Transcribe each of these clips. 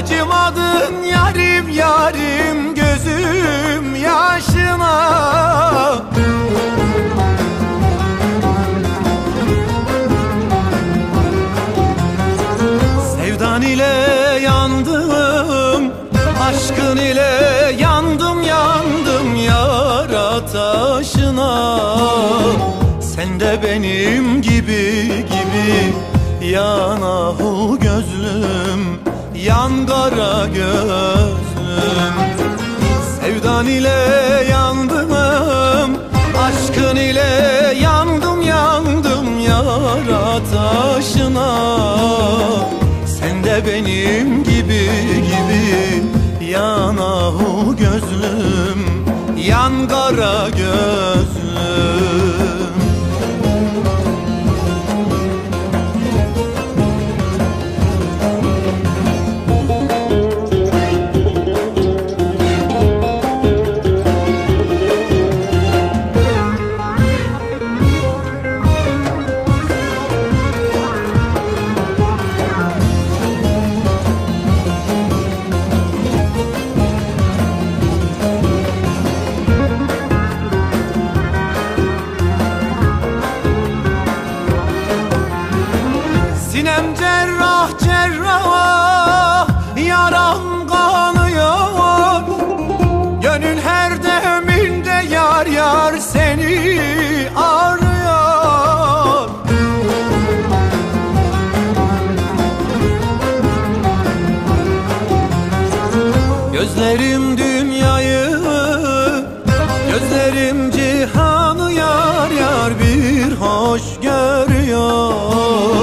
Acımadın yarim yarim gözüm yaşına. Sevdan ile yandım Aşkın ile yandım yandım yara taşına. Sen de benim gibi gibi yana hu gözlüm. Yan kara gözlüm Sevdan ile yandım Aşkın ile yandım yandım yar ataşına Sen de benim gibi gibi yanahu gözlüm Yan kara gözlüm Sinem cerrah cerrah yaram kanıyor. Gönül her deminde yar yar seni arıyor. Gözlerim dünyayı Gözlerim cihanı yar yar bir hoş görüyor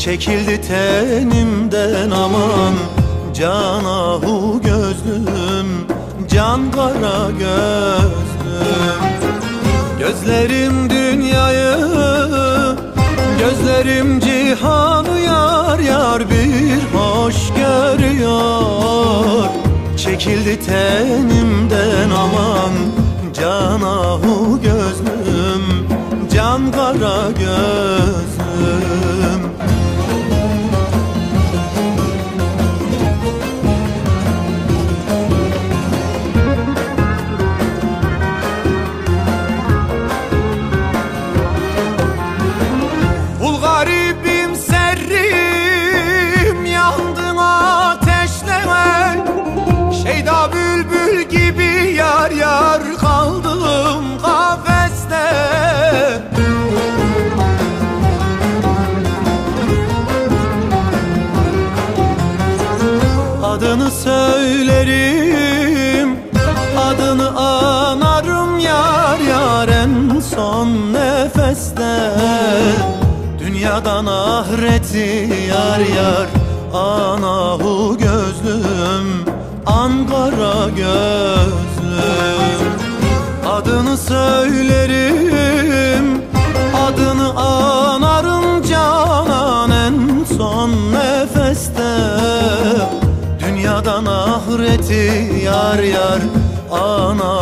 Çekildi tenimden aman Canahu gözlüm Can kara gözlüm. Gözlerim dünyayı Gözlerim cihanı yar yar bir hoş görüyor. Çekildi tenimden aman Canahu gözlüm Can kara gözlüm Adını söylerim. Adını anarım yar yar en son nefeste. Dünyadan ahireti yar yar Anahu gözlüm Ankara gözlüm. Adını söylerim Ahireti yar yar gözlüm